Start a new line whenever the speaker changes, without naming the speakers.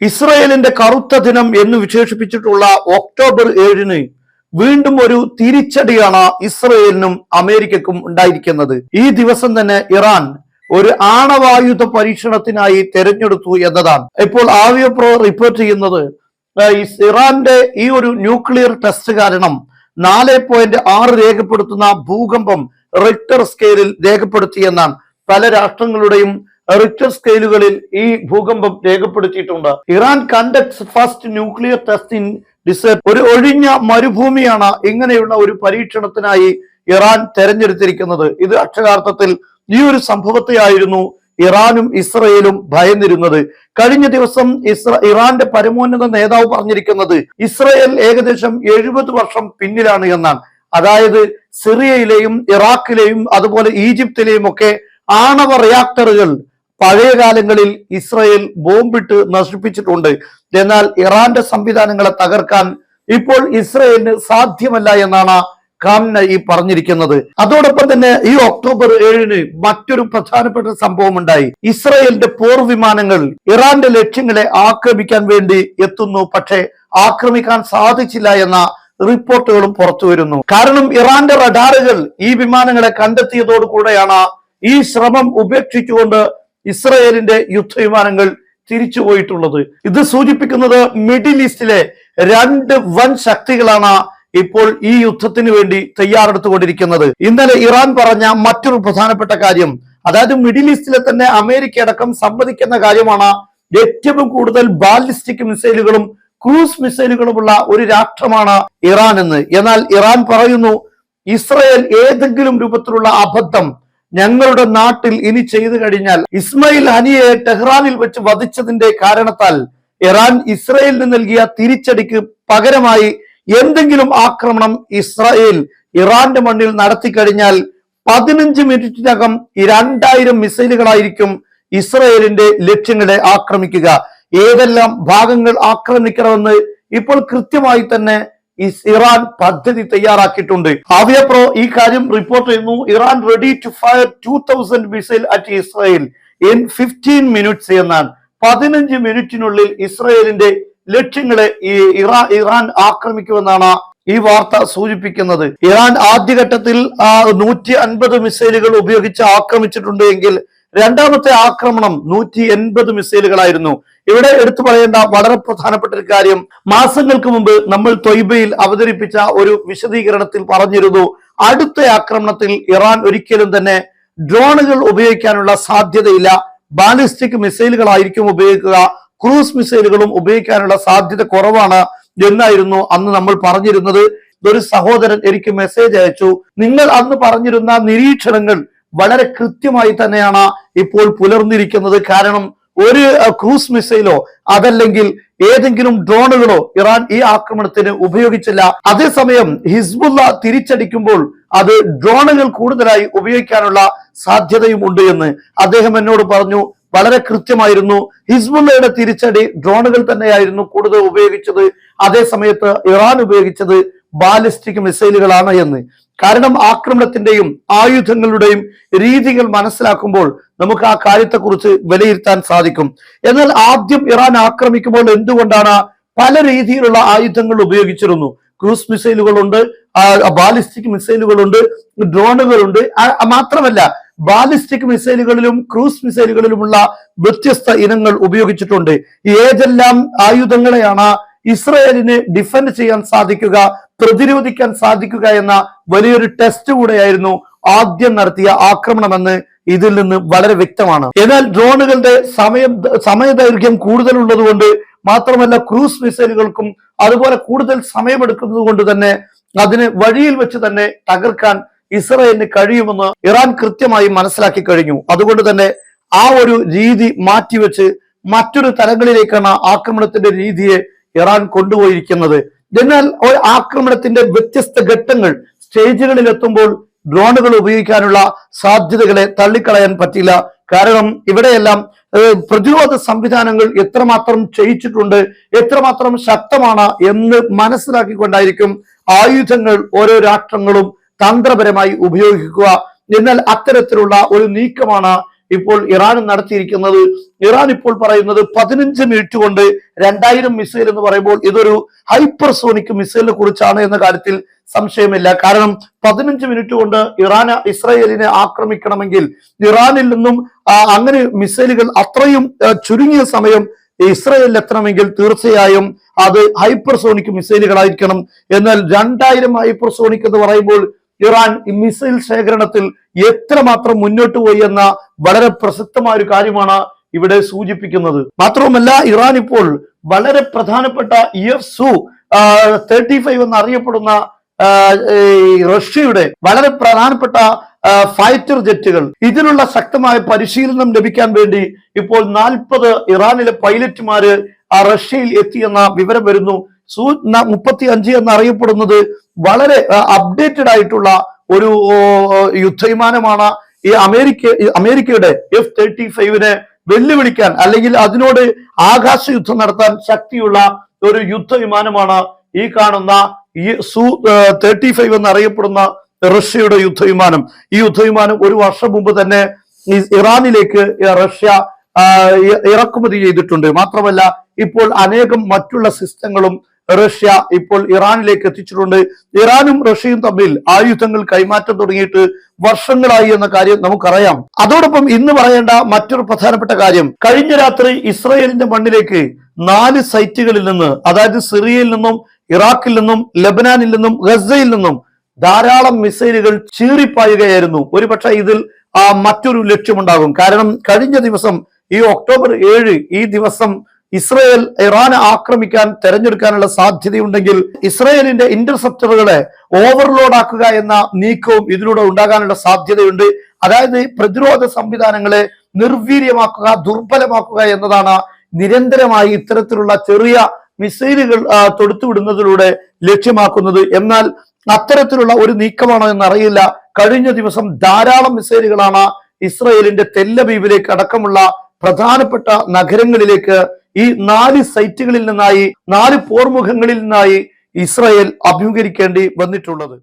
ഇസ്രയേലിന്റെ കറുത്ത ദിനം എന്ന് വിശേഷിപ്പിച്ചിട്ടുള്ള ഒക്ടോബർ ഏഴിന് വീണ്ടും ഒരു തിരിച്ചടിയാണ് ഇസ്രയേലിനും അമേരിക്കക്കും ഉണ്ടായിരിക്കുന്നത്. ഈ ദിവസം തന്നെ ഇറാൻ ഒരു ആണവായുധ പരീക്ഷണത്തിനായി തെരഞ്ഞെടുത്തു എന്നതാണ്. ഇപ്പോൾ ആവിയ പ്രോ റിപ്പോർട്ട് ചെയ്യുന്നത് ഇറാന്റെ ഈ ഒരു ന്യൂക്ലിയർ ടെസ്റ്റ് കാരണം നാല് പോയിന്റ് ആറ് രേഖപ്പെടുത്തുന്ന ഭൂകമ്പം റിക്ടർ സ്കെയിലിൽ രേഖപ്പെടുത്തിയെന്നാണ് പല രാഷ്ട്രങ്ങളുടെയും റിക്ടർ സ്കെയിലുകളിൽ ഈ ഭൂകമ്പം രേഖപ്പെടുത്തിയിട്ടുണ്ട്. Iran conducts first nuclear test in desert ഒരു ഒഴിഞ്ഞ മരുഭൂമിയാണ് ഇങ്ങനെയുള്ള ഒരു പരീക്ഷണത്തിനായി ഇറാൻ തെരഞ്ഞെടുത്തിരിക്കുന്നത്. ഇത് അക്ഷരാർത്ഥത്തിൽ ഈ ഒരു സംഭവത്തെയായിരുന്നു ഇറാനും ഇസ്രയേലും ഭയന്നിരുന്നത്. കഴിഞ്ഞ ദിവസം ഇസ്ര ഇറാന്റെ പരമോന്നത നേതാവ് പറഞ്ഞിരിക്കുന്നത് ഇസ്രയേൽ ഏകദേശം എഴുപത് വർഷം പിന്നിലാണ് എന്നാണ്. അതായത് സിറിയയിലെയും ഇറാഖിലെയും അതുപോലെ ഈജിപ്തിലെയും ഒക്കെ ആണവ റിയാക്ടറുകൾ പഴയ കാലങ്ങളിൽ ഇസ്രയേൽ ബോംബിട്ട് നശിപ്പിച്ചിട്ടുണ്ട്. എന്നാൽ ഇറാന്റെ സംവിധാനങ്ങളെ തകർക്കാൻ ഇപ്പോൾ ഇസ്രയേലിന് സാധ്യമല്ല എന്നാണ് കാംന ഈ പറഞ്ഞിരിക്കുന്നത്. അതോടൊപ്പം തന്നെ ഈ ഒക്ടോബർ ഏഴിന് മറ്റൊരു പ്രധാനപ്പെട്ട സംഭവം ഉണ്ടായി ഇസ്രയേലിന്റെ പോർ വിമാനങ്ങൾ ഇറാന്റെ ലക്ഷ്യങ്ങളെ ആക്രമിക്കാൻ വേണ്ടി എത്തുന്നു. പക്ഷേ ആക്രമിക്കാൻ സാധിച്ചില്ല എന്ന റിപ്പോർട്ടുകളും പുറത്തു വരുന്നു. കാരണം ഇറാന്റെ റഡാറുകൾ ഈ വിമാനങ്ങളെ കണ്ടെത്തിയതോടുകൂടെയാണ് ഈ ശ്രമം ഉപേക്ഷിച്ചുകൊണ്ട് ഇസ്രയേലിന്റെ യുദ്ധവിമാനങ്ങൾ തിരിച്ചു പോയിട്ടുള്ളത്. ഇത് സൂചിപ്പിക്കുന്നത് മിഡിൽ ഈസ്റ്റിലെ രണ്ട് വൻ ശക്തികളാണ് ഇപ്പോൾ ഈ യുദ്ധത്തിന് വേണ്ടി തയ്യാറെടുത്തുകൊണ്ടിരിക്കുന്നത്. ഇന്നലെ ഇറാൻ പറഞ്ഞ മറ്റൊരു പ്രധാനപ്പെട്ട കാര്യം അതായത് മിഡിൽ ഈസ്റ്റിലെ തന്നെ അമേരിക്ക അടക്കം സമ്മതിക്കുന്ന കാര്യമാണ് ഏറ്റവും കൂടുതൽ ബാലിസ്റ്റിക് മിസൈലുകളും ക്രൂസ് മിസൈലുകളുമുള്ള ഒരു രാഷ്ട്രമാണ് ഇറാൻ എന്ന് എന്നാൽ ഇറാൻ പറയുന്നു ഇസ്രയേൽ ഏതെങ്കിലും രൂപത്തിലുള്ള അബദ്ധം ഞങ്ങളുടെ നാട്ടിൽ ഇനി ചെയ്തു കഴിഞ്ഞാൽ ഇസ്മയിൽ ഹനിയെ ടെഹ്റാനിൽ വെച്ച് വധിച്ചതിന്റെ കാരണത്താൽ ഇറാൻ ഇസ്രയേലിന് നൽകിയ തിരിച്ചടിക്ക് പകരമായി എന്തെങ്കിലും ആക്രമണം ഇസ്രായേൽ ഇറാന്റെ മണ്ണിൽ നടത്തി കഴിഞ്ഞാൽ പതിനഞ്ച് മിനിറ്റിനകം രണ്ടായിരം മിസൈലുകളായിരിക്കും ഇസ്രയേലിന്റെ ലക്ഷ്യങ്ങളെ ആക്രമിക്കുക. ഏതെല്ലാം ഭാഗങ്ങൾ ആക്രമിക്കണമെന്ന് ഇപ്പോൾ കൃത്യമായി തന്നെ ഇറാൻ പദ്ധതി തയ്യാറാക്കിയിട്ടുണ്ട്. ആവിയ പ്രോ ഈ കാര്യം റിപ്പോർട്ട് ചെയ്യുന്നു. Iran ready to fire two thousand missile at Israel in fifteen minutes എന്നാണ്. പതിനഞ്ച് മിനിറ്റിനുള്ളിൽ ഇസ്രായേലിന്റെ ലക്ഷ്യങ്ങളെ ഈ ഇറാൻ ഇറാൻ ആക്രമിക്കുമെന്നാണ് ഈ വാർത്ത സൂചിപ്പിക്കുന്നത്. ഇറാൻ ആദ്യഘട്ടത്തിൽ നൂറ്റി അൻപത് മിസൈലുകൾ ഉപയോഗിച്ച് ആക്രമിച്ചിട്ടുണ്ട് എങ്കിൽ രണ്ടാമത്തെ ആക്രമണം നൂറ്റി എൺപത് മിസൈലുകളായിരുന്നു. ഇവിടെ എടുത്തു പറയേണ്ട വളരെ പ്രധാനപ്പെട്ട ഒരു കാര്യം മാസങ്ങൾക്ക് മുമ്പ് നമ്മൾ തൊയ്ബയിൽ അവതരിപ്പിച്ച ഒരു വിശദീകരണത്തിൽ പറഞ്ഞിരുന്നു. അടുത്ത ആക്രമണത്തിൽ ഇറാൻ ഒരിക്കലും തന്നെ ഡ്രോണുകൾ ഉപയോഗിക്കാനുള്ള സാധ്യതയില്ല. ബാലിസ്റ്റിക് മിസൈലുകളായിരിക്കും ഉപയോഗിക്കുക. ക്രൂസ് മിസൈലുകളും ഉപയോഗിക്കാനുള്ള സാധ്യത കുറവാണ് എന്നായിരുന്നു അന്ന് നമ്മൾ പറഞ്ഞിരുന്നത്. ഒരു സഹോദരൻ എനിക്ക് മെസ്സേജ് അയച്ചു. നിങ്ങൾ അന്ന് പറഞ്ഞിരുന്ന നിരീക്ഷണങ്ങൾ വളരെ കൃത്യമായി തന്നെയാണ് ഇപ്പോൾ പുലർന്നിരിക്കുന്നത്. കാരണം ഒരു ക്രൂസ് മിസൈലോ അതല്ലെങ്കിൽ ഏതെങ്കിലും ഡ്രോണുകളോ ഇറാൻ ഈ ആക്രമണത്തിന് ഉപയോഗിച്ചില്ല. അതേസമയം ഹിസ്ബുള്ള തിരിച്ചടിക്കുമ്പോൾ അത് ഡ്രോണുകൾ കൂടുതലായി ഉപയോഗിക്കാനുള്ള സാധ്യതയും ഉണ്ട് എന്ന് അദ്ദേഹം എന്നോട് പറഞ്ഞു. വളരെ കൃത്യമായിരുന്നു. ഹിസ്ബുള്ളയുടെ തിരിച്ചടി ഡ്രോണുകൾ തന്നെയായിരുന്നു കൂടുതൽ ഉപയോഗിച്ചത്. അതേ സമയത്ത് ഇറാൻ ഉപയോഗിച്ചത്. ബാലിസ്റ്റിക് മിസൈലുകളാണ് എന്ന്. കാരണം ആക്രമണത്തിന്റെയും ആയുധങ്ങളുടെയും രീതികൾ മനസ്സിലാക്കുമ്പോൾ നമുക്ക് ആ കാര്യത്തെക്കുറിച്ച് വിലയിരുത്താൻ സാധിക്കും. എന്നാൽ ആദ്യം ഇറാൻ ആക്രമിക്കുമ്പോൾ എന്തുകൊണ്ടാണ് പല രീതിയിലുള്ള ആയുധങ്ങൾ ഉപയോഗിച്ചിരുന്നു? ക്രൂസ് മിസൈലുകളുണ്ട് ബാലിസ്റ്റിക് മിസൈലുകളുണ്ട് ഡ്രോണുകളുണ്ട്. മാത്രമല്ല ബാലിസ്റ്റിക് മിസൈലുകളിലും ക്രൂസ് മിസൈലുകളിലുമുള്ള വ്യത്യസ്ത ഇനങ്ങൾ ഉപയോഗിച്ചിട്ടുണ്ട്. ഏതെല്ലാം ആയുധങ്ങളെയാണ് ഇസ്രയേലിന് ഡിഫെൻഡ് ചെയ്യാൻ സാധിക്കുക പ്രതിരോധിക്കാൻ സാധിക്കുക എന്ന വലിയൊരു ടെസ്റ്റ് കൂടെയായിരുന്നു ആദ്യം നടത്തിയ ആക്രമണമെന്ന് ഇതിൽ നിന്ന് വളരെ വ്യക്തമാണ്. എന്നാൽ ഡ്രോണുകളുടെ സമയം സമയദൈർഘ്യം കൂടുതൽ ഉള്ളതുകൊണ്ട് മാത്രമല്ല ക്രൂസ് മിസൈലുകൾക്കും അതുപോലെ കൂടുതൽ സമയമെടുക്കുന്നത് കൊണ്ട് തന്നെ അതിന് വഴിയിൽ വെച്ച് തന്നെ തകർക്കാൻ ഇസ്രയേലിന് കഴിയുമെന്ന് ഇറാൻ കൃത്യമായി മനസ്സിലാക്കി കഴിഞ്ഞു. അതുകൊണ്ട് തന്നെ ആ ഒരു രീതി മാറ്റിവെച്ച് മറ്റൊരു തലങ്ങളിലേക്കാണ് ആക്രമണത്തിന്റെ രീതിയെ ഇറാൻ കൊണ്ടുപോയിരിക്കുന്നത്. എന്നാൽ ഒരു ആക്രമണത്തിന്റെ വ്യത്യസ്ത ഘട്ടങ്ങൾ സ്റ്റേജുകളിൽ എത്തുമ്പോൾ ഡ്രോണുകൾ ഉപയോഗിക്കാനുള്ള സാധ്യതകളെ തള്ളിക്കളയാൻ പറ്റില്ല. കാരണം ഇവിടെയെല്ലാം പ്രതിരോധ സംവിധാനങ്ങൾ എത്രമാത്രം ചെയ്യിച്ചിട്ടുണ്ട് എത്രമാത്രം ശക്തമാണ് എന്ന് മനസ്സിലാക്കിക്കൊണ്ടായിരിക്കും ആയുധങ്ങൾ ഓരോ രാഷ്ട്രങ്ങളും തന്ത്രപരമായി ഉപയോഗിക്കുക. എന്നാൽ അത്തരത്തിലുള്ള ഒരു നീക്കമാണ് ഇപ്പോൾ ഇറാൻ നടത്തിയിരിക്കുന്നത് ഇറാൻ ഇപ്പോൾ പറയുന്നത് പതിനഞ്ച് മിനിറ്റ് കൊണ്ട് രണ്ടായിരം മിസൈൽ എന്ന് പറയുമ്പോൾ ഇതൊരു ഹൈപ്പർസോണിക് മിസൈലിനെ കുറിച്ചാണ് എന്ന കാര്യത്തിൽ സംശയമില്ല. കാരണം പതിനഞ്ച് മിനിറ്റ് കൊണ്ട് ഇറാൻ ഇസ്രായേലിനെ ആക്രമിക്കണമെങ്കിൽ ഇറാനിൽ നിന്നും അങ്ങനെ മിസൈലുകൾ അത്രയും ചുരുങ്ങിയ സമയം ഇസ്രായേലിൽ എത്തണമെങ്കിൽ തീർച്ചയായും അത് ഹൈപ്പർസോണിക് മിസൈലുകളായിരിക്കണം. എന്നാൽ രണ്ടായിരം ഹൈപ്പർസോണിക് എന്ന് പറയുമ്പോൾ ഇറാൻ മിസൈൽ ശേഖരണത്തിൽ എത്രമാത്രം മുന്നോട്ട് പോയി എന്ന വളരെ പ്രസക്തമായ ഒരു കാര്യമാണ് ഇവിടെ സൂചിപ്പിക്കുന്നത്. മാത്രവുമല്ല ഇറാൻ ഇപ്പോൾ വളരെ പ്രധാനപ്പെട്ട E F Su thirty five എന്നറിയപ്പെടുന്ന റഷ്യയുടെ വളരെ പ്രധാനപ്പെട്ട ഫൈറ്റർ ജെറ്റുകൾ ഇതിനുള്ള ശക്തമായ പരിശീലനം ലഭിക്കാൻ വേണ്ടി ഇപ്പോൾ നാൽപ്പത് ഇറാനിലെ പൈലറ്റുമാര് റഷ്യയിൽ എത്തിയെന്ന വിവരം വരുന്നു. സൂ മുപ്പത്തി അഞ്ച് എന്നറിയപ്പെടുന്നത് വളരെ അപ്ഡേറ്റഡ് ആയിട്ടുള്ള ഒരു യുദ്ധവിമാനമാണ് ഈ അമേരിക്ക അമേരിക്കയുടെ എഫ് തേർട്ടി ഫൈവിനെ വെല്ലുവിളിക്കാൻ അല്ലെങ്കിൽ അതിനോട് ആകാശ യുദ്ധം നടത്താൻ ശക്തിയുള്ള ഒരു യുദ്ധവിമാനമാണ് ഈ കാണുന്ന ഈ സു തേർട്ടി ഫൈവ് എന്നറിയപ്പെടുന്ന റഷ്യയുടെ യുദ്ധവിമാനം. ഈ യുദ്ധവിമാനം ഒരു വർഷം മുമ്പ് തന്നെ ഇറാനിലേക്ക് റഷ്യ ഇറക്കുമതി ചെയ്തിട്ടുണ്ട്. മാത്രമല്ല ഇപ്പോൾ അനേകം മറ്റുള്ള സിസ്റ്റങ്ങളും റഷ്യ ഇപ്പോൾ ഇറാനിലേക്ക് എത്തിച്ചിട്ടുണ്ട്. ഇറാനും റഷ്യയും തമ്മിൽ ആയുധങ്ങൾ കൈമാറ്റം തുടങ്ങിയിട്ട് വർഷങ്ങളായി എന്ന കാര്യം നമുക്കറിയാം. അതോടൊപ്പം ഇന്ന് പറയേണ്ട മറ്റൊരു പ്രധാനപ്പെട്ട കാര്യം കഴിഞ്ഞ രാത്രി ഇസ്രയേലിന്റെ മണ്ണിലേക്ക് നാല് സൈറ്റുകളിൽ നിന്ന് അതായത് സിറിയയിൽ നിന്നും ഇറാഖിൽ നിന്നും ലബനാനിൽ നിന്നും ഗസയിൽ നിന്നും ധാരാളം മിസൈലുകൾ ചീറിപ്പായുകയായിരുന്നു. ഒരുപക്ഷെ ഇതിൽ ആ മറ്റൊരു ലക്ഷ്യമുണ്ടാകും. കാരണം കഴിഞ്ഞ ദിവസം ഈ ഒക്ടോബർ ഏഴ് ഈ ദിവസം ഇസ്രയേൽ ഇറാനെ ആക്രമിക്കാൻ തെരഞ്ഞെടുക്കാനുള്ള സാധ്യതയുണ്ടെങ്കിൽ ഇസ്രയേലിന്റെ ഇന്റർസെപ്റ്ററുകളെ ഓവർലോഡ് ആക്കുക എന്ന നീക്കവും ഇതിലൂടെ ഉണ്ടാകാനുള്ള സാധ്യതയുണ്ട്. അതായത് പ്രതിരോധ സംവിധാനങ്ങളെ നിർവീര്യമാക്കുക ദുർബലമാക്കുക എന്നതാണ് നിരന്തരമായി ഇത്തരത്തിലുള്ള ചെറിയ മിസൈലുകൾ തൊടുത്തുവിടുന്നതിലൂടെ ലക്ഷ്യമാക്കുന്നത്. എന്നാൽ അത്തരത്തിലുള്ള ഒരു നീക്കമാണോ എന്നറിയില്ല. കഴിഞ്ഞ ദിവസം ധാരാളം മിസൈലുകളാണ് ഇസ്രയേലിന്റെ തെല്ലബീബിലേക്ക് അടക്കമുള്ള പ്രധാനപ്പെട്ട നഗരങ്ങളിലേക്ക് ഈ നാല് സൈറ്റുകളിൽ നിന്നായി നാല് പോർമുഖങ്ങളിൽ നിന്നായി ഇസ്രായേൽ അഭിമുഖീകരിക്കേണ്ടി വന്നിട്ടുള്ളത്.